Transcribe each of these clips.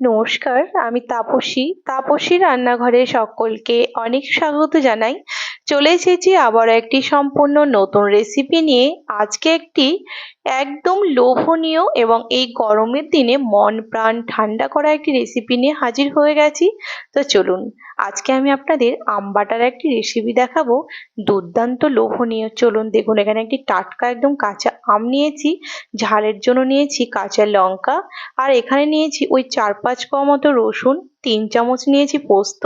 নমস্কার, আমি তাপসী। তাপসী রান্নাঘরে সকলকে অনেক স্বাগত জানাই। চলে এসেছি আবার একটি সম্পূর্ণ নতুন রেসিপি নিয়ে। আজকে একটি একদম লোভনীয় এবং এই গরমের দিনে মন প্রাণ ঠান্ডা করা একটি রেসিপি নিয়ে হাজির হয়ে গেছি। তো চলুন, আজকে আমি আপনাদের আম বাটার একটি রেসিপি দেখাবো। দুর্দান্ত লোভনীয়। চলুন, দেখুন, এখানে একটি টাটকা একদম কাঁচা আম নিয়েছি, ঝালের জন্য নিয়েছি কাঁচা লঙ্কা, আর এখানে নিয়েছি ওই চার পাঁচ কোয়া মতো রসুন, তিন চামচ নিয়েছি পোস্ত,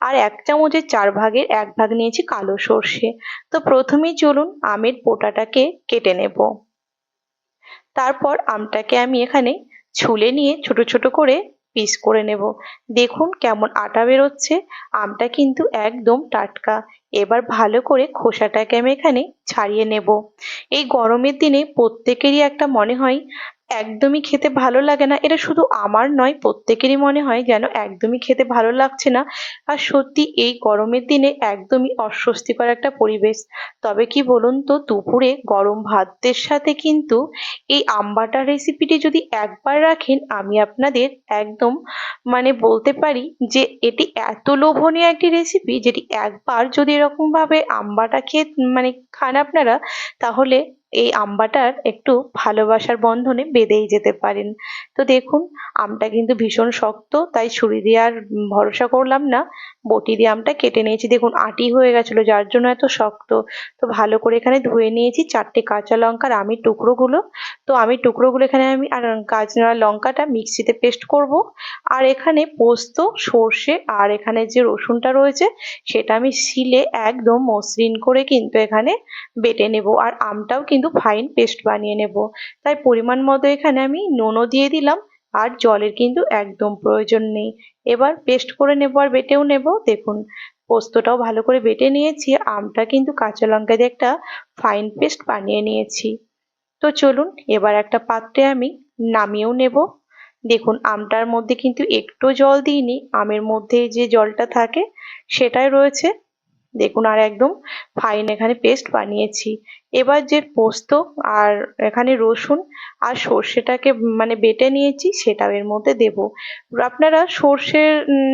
আর এক চামচের চার ভাগের এক ভাগ নিয়েছি কালো সর্ষে। তো প্রথমেই চলুন, আমের পোটাটাকে কেটে নেব। তারপর আমটাকে আমি এখানে ছুলে নিয়ে ছোট ছোট করে পিস করে নেব। দেখুন কেমন আটা বেরোচ্ছে। আমটা কিন্তু একদম টাটকা। এবার ভালো করে খোসাটাকে আমি এখানে ছাড়িয়ে নেব। এই গরমের দিনে প্রত্যেকেরই একটা মনে হয় একদমই খেতে ভালো লাগে না। এটা শুধু আমার নয়, প্রত্যেকেরই মনে হয় যেন একদমই খেতে ভালো লাগছে না। আর সত্যি এই গরমের দিনে একদমই অস্বস্তিকর একটা পরিবেশ। তবে কি বলুন তো, দুপুরে গরম ভাতের সাথে কিন্তু এই আমবাটা রেসিপিটি যদি একবার রাখেন, আমি আপনাদের একদম মানে বলতে পারি যে এটি এত লোভনীয় একটি রেসিপি যেটি একবার যদি এরকমভাবে আমবাটা খেয়ে মানে খান আপনারা, তাহলে এই আমবাটার একটু ভালোবাসার বন্ধনে বেঁধেই যেতে পারেন। তো দেখুন, আমটা কিন্তু ভীষণ শক্ত, তাই ছুরি দিয়ে আর ভরসা করলাম না। বটি দিয়ে আমটা কেটে নিয়েছি। দেখুন, আটি হয়ে গেছিল, যার জন্য এত শক্ত। তো ভালো করে এখানে ধুয়ে নিয়েছি চারটে কাঁচা লঙ্কার আমি টুকরোগুলো। তো আমি টুকরোগুলো এখানে আমি আর কাঁচা লঙ্কাটা মিক্সিতে পেস্ট করব। আর এখানে পোস্ত, সর্ষে আর এখানে যে রসুনটা রয়েছে সেটা আমি শিলে একদম মসৃণ করে কিন্তু এখানে বেটে নেব। আর আমটাও কিন্তু ফাইন পেস্ট বানিয়ে নেব। তাই পরিমাণ মতো এখানে আমি নুনও দিয়ে দিলাম আর জলের কিন্তু একদম প্রয়োজন নেই। এবার পেস্ট করে নেব আর বেটেও নেব। দেখুন, পোস্তটাও ভালো করে বেটে নিয়েছি। আমটা কিন্তু কাঁচা লঙ্কা দিয়ে একটা ফাইন পেস্ট বানিয়ে নিয়েছি। তো চলুন, এবার একটা পাত্রে আমি নামিয়েও নেব। দেখুন, আমটার মধ্যে কিন্তু একটু জল দিইনি। আমের মধ্যে যে জলটা থাকে, সেটাই রয়েছে। দেখুন, আর একদম ফাইন এখানে পেস্ট বানিয়েছি। এবার যে পোস্ত আর এখানে রসুন আর সর্ষেটাকে মানে বেটে নিয়েছি, সেটাও এর মধ্যে দেব। আপনারা সর্ষে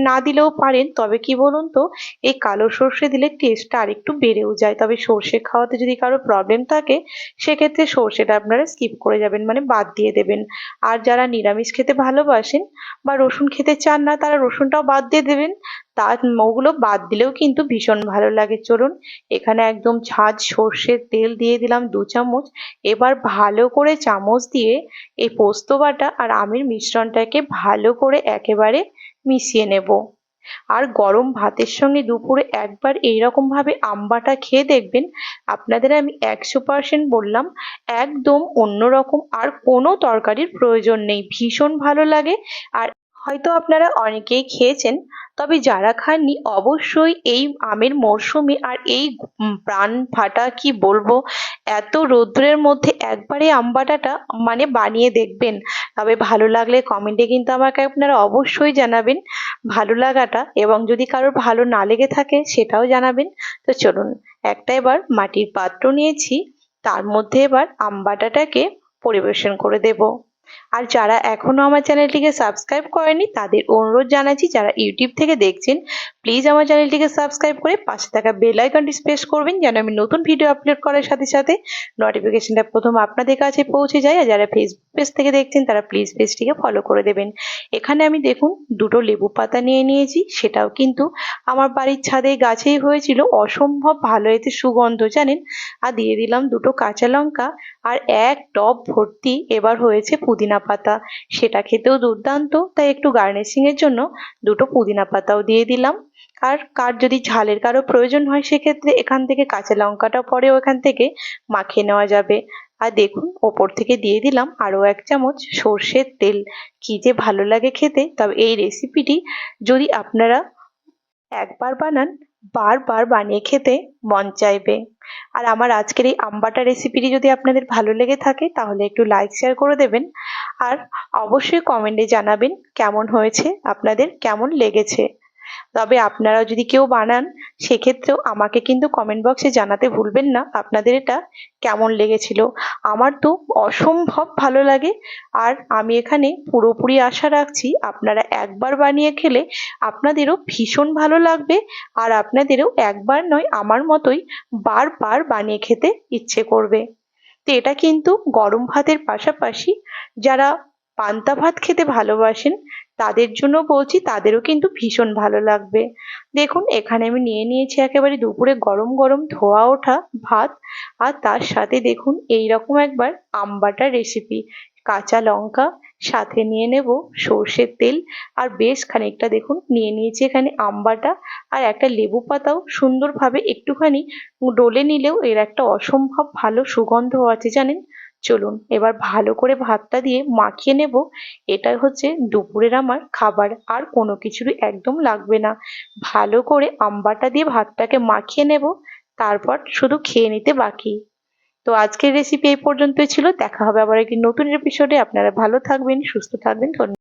না দিলেও পারেন, তবে কি বলুন তো, এই কালো সর্ষে দিলে টেস্টটা আরেকটু বেড়েও যায়। তবে সর্ষে খাওয়াতে যদি কারও প্রবলেম থাকে, সেক্ষেত্রে সর্ষেটা আপনারা স্কিপ করে যাবেন মানে বাদ দিয়ে দেবেন। আর যারা নিরামিষ খেতে ভালোবাসেন বা রসুন খেতে চান না, তারা রসুনটাও বাদ দিয়ে দেবেন। তা ওগুলো বাদ দিলেও কিন্তু ভীষণ ভালো লাগে। চলুন, এখানে একদম ঝাঁঝ সর্ষের তেল দিয়ে দিলাম দু চামচ। এবার ভালো করে চামচ দিয়ে এই পোস্ত বাটা আর আমের মিশ্রণটাকে ভালো করে একেবারে মিশিয়ে নেব। আর গরম ভাতের সঙ্গে দুপুরে একবার এইরকমভাবে আম বাটা খেয়ে দেখবেন, আপনাদের আমি একশো পার্সেন্ট বললাম, একদম অন্যরকম আর কোনো তরকারির প্রয়োজন নেই। ভীষণ ভালো লাগে। আর হয়তো আপনারা অনেকেই খেয়েছেন, তবে যারা খাননি অবশ্যই এই আমের মরশুমে আর এই প্রাণ ফাটা কি বলব, এত রৌদ্রের মধ্যে একবারে আম বাটাটা মানে বানিয়ে দেখবেন। তবে ভালো লাগলে কমেন্টে কিন্তু আমাকে আপনারা অবশ্যই জানাবেন ভালো লাগাটা এবং যদি কারোর ভালো না লেগে থাকে সেটাও জানাবেন। তো চলুন, একটা এবার মাটির পাত্র নিয়েছি, তার মধ্যে এবার আম বাটাটাকে পরিবেশন করে দেবো। আর যারা এখনও আমার চ্যানেলটিকে সাবস্ক্রাইব করেনি, তাদের অনুরোধ জানাচ্ছি, যারা ইউটিউব থেকে দেখছেন প্লিজ আমার চ্যানেলটিকে সাবস্ক্রাইব করে পাশে থাকা বেল আইকনটি প্রেস করবেন, যেন আমি নতুন ভিডিও আপলোড করার সাথে সাথে নোটিফিকেশনটা প্রথম আপনাদের কাছে পৌঁছে যায়। আর যারা ফেসবুক পেজ থেকে দেখছেন, তারা প্লিজ পেজটিকে ফলো করে দেবেন। এখানে আমি দেখুন, দুটো লেবু পাতা নিয়ে নিয়েছি, সেটাও কিন্তু আমার বাড়ির ছাদে গাছেই হয়েছিল। অসম্ভব ভালো, এতে সুগন্ধ, জানেন? আর দিয়ে দিলাম দুটো কাঁচা লঙ্কা, আর এক টব ভর্তি এবার হয়েছে পুদিনা পাতা, সেটা খেতেও দুর্দান্ত। তাই একটু গার্নিশিংয়ের জন্য দুটো পুদিনা পাতাও দিয়ে দিলাম। আর কার যদি ঝালের কারও প্রয়োজন হয়, সেক্ষেত্রে এখান থেকে কাঁচা লঙ্কাটা পরেও এখান থেকে মাখিয়ে নেওয়া যাবে। আর দেখুন, ওপর থেকে দিয়ে দিলাম আরও এক চামচ সর্ষের তেল। কি যে ভালো লাগে খেতে। তবে এই রেসিপিটি যদি আপনারা একবার বানান, বারবার বানিয়ে খেতে মন চাইবে। আর আমার আজকের এই আমবাটা রেসিপিটি যদি আপনাদের ভালো লেগে থাকে, তাহলে একটু লাইক শেয়ার করে দেবেন। আর অবশ্যই কমেন্টে জানাবেন কেমন হয়েছে, আপনাদের কেমন লেগেছে। তবে আপনারা যদি কেউ বানান, সেক্ষেত্রেও আমাকে কিন্তু কমেন্ট বক্সে জানাতে ভুলবেন না, আপনাদের এটা কেমন লেগেছিল। আমার তো অসম্ভব ভালো লাগে, আর আমি এখানে পুরোপুরি আশা রাখছি আপনারা একবার বানিয়ে খেলে আপনাদেরও ভীষণ ভালো লাগবে, আর আপনাদেরও একবার নয়, আমার মতোই বারবার বানিয়ে খেতে ইচ্ছে করবে। তো এটা কিন্তু গরম ভাতের পাশাপাশি যারা পান্তা ভাত খেতে ভালোবাসেন, তাদের জন্য বলছি, তাদেরও কিন্তু ভীষণ ভালো লাগবে। দেখুন, এখানে আমি নিয়ে নিয়েছি একেবারে দুপুরে গরম গরম ধোয়া ওঠা ভাত, আর তার সাথে দেখুন এই রকম একবার আম বাটার রেসিপি কাঁচা লঙ্কা সাথে নিয়ে নেব সর্ষের তেল। আর বেশ খানিকটা দেখুন, নিয়ে নিয়েছি এখানে আম বাটা আর একটা লেবু পাতাও। সুন্দরভাবে একটুখানি ডলে নিলেও এর একটা অসম্ভব ভালো সুগন্ধ আছে জানেন। চলুন, এবার ভালো করে ভাতটা দিয়ে মাখিয়ে নেব। এটা হচ্ছে দুপুরের আমার খাবার, আর কোনো কিছুরই একদম লাগবে না। ভালো করে আম্বাটা দিয়ে ভাতটাকে মাখিয়ে নেব, তারপর শুধু খেয়ে নিতে বাকি। তো আজকের রেসিপি এই পর্যন্তই ছিল। দেখা হবে আবার একটি নতুন এপিসোডে আপনারা ভালো থাকবেন, সুস্থ থাকবেন।